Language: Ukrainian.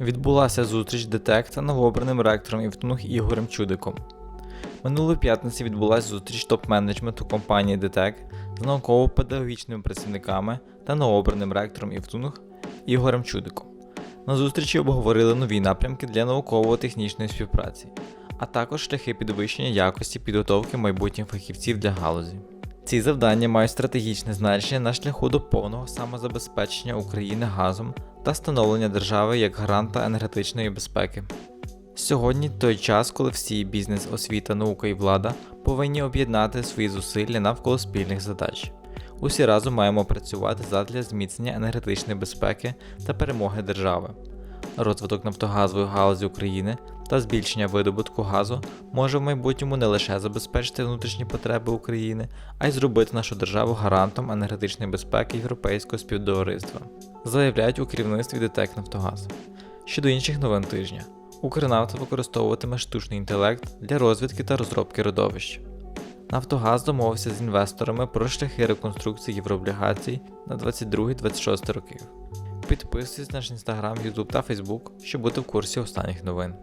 Відбулася зустріч ДТЕК та новообраним ректором Івтунух Ігорем Чудиком. Минулої п'ятниці відбулася зустріч топ-менеджменту компанії ДТЕК з науково-педагогічними працівниками та новообраним ректором Івтунух Ігорем Чудиком. На зустрічі обговорили нові напрямки для науково-технічної співпраці, а також шляхи підвищення якості підготовки майбутніх фахівців для галузі. Ці завдання мають стратегічне значення на шляху до повного самозабезпечення України газом та становлення держави як гаранта енергетичної безпеки. Сьогодні той час, коли всі бізнес, освіта, наука і влада повинні об'єднати свої зусилля навколо спільних задач. Усі разом маємо працювати задля зміцнення енергетичної безпеки та перемоги держави. Розвиток нафтогазової галузі України та збільшення видобутку газу може в майбутньому не лише забезпечити внутрішні потреби України, а й зробити нашу державу гарантом енергетичної безпеки європейського співтовариства, заявляють у керівництві ДТЕК Нафтогаз. Щодо інших новин тижня, Укрнафта використовуватиме штучний інтелект для розвідки та розробки родовищ. Нафтогаз домовився з інвесторами про шляхи реконструкції єврооблігацій на 22-26 років. Підписуйтесь на наш інстаграм, Ютуб та Фейсбук, щоб бути в курсі останніх новин.